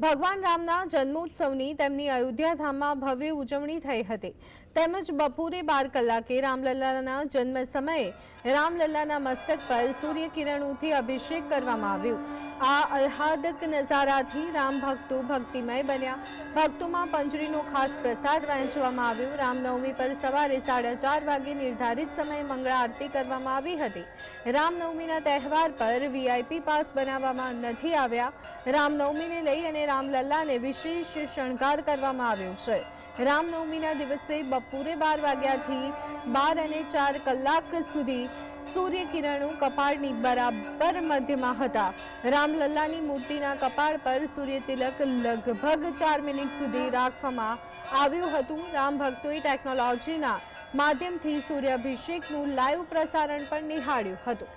ભગવાન રામના જન્મોત્સવની તેમની અયોધ્યા ધામમાં ભવ્ય ઉજવણી થઈ હતી. તેમજ બપોરે બાર કલાકે રામલલ્લાના જન્મ સમયે રામલલ્લાના મસ્તક પર સૂર્યકિરણોથી અભિષેક કરવામાં આવ્યું. આ અલ્હાદક નજારાથી રામ ભક્તો ભક્તિમય બન્યા. ભક્તોમાં પંજરીનો ખાસ પ્રસાદ વહેંચવામાં આવ્યો. રામનવમી પર સવારે સાડા ચાર વાગે નિર્ધારિત સમયે મંગળા આરતી કરવામાં આવી હતી. રામનવમીના તહેવાર પર વીઆઈપી પાસ બનાવવામાં નથી આવ્યા. રામનવમીને લઈ અને રામલલ્લાને વિશેષ શણગાર કરવામાં આવ્યો છે. રામનવમીના દિવસે બપોરે બાર વાગ્યાથી બાર અને ચાર કલાક સુધી સૂર્યકિરણો કપાળની બરાબર મધ્યમાં હતા. રામલલ્લાની મૂર્તિના કપાળ પર સૂર્યતિલક લગભગ ચાર મિનિટ સુધી રાખવામાં આવ્યું હતું. રામ ભક્તોએ ટેકનોલોજીના માધ્યમથી સૂર્યાભિષેકનું લાઈવ પ્રસારણ પણ નિહાળ્યું હતું.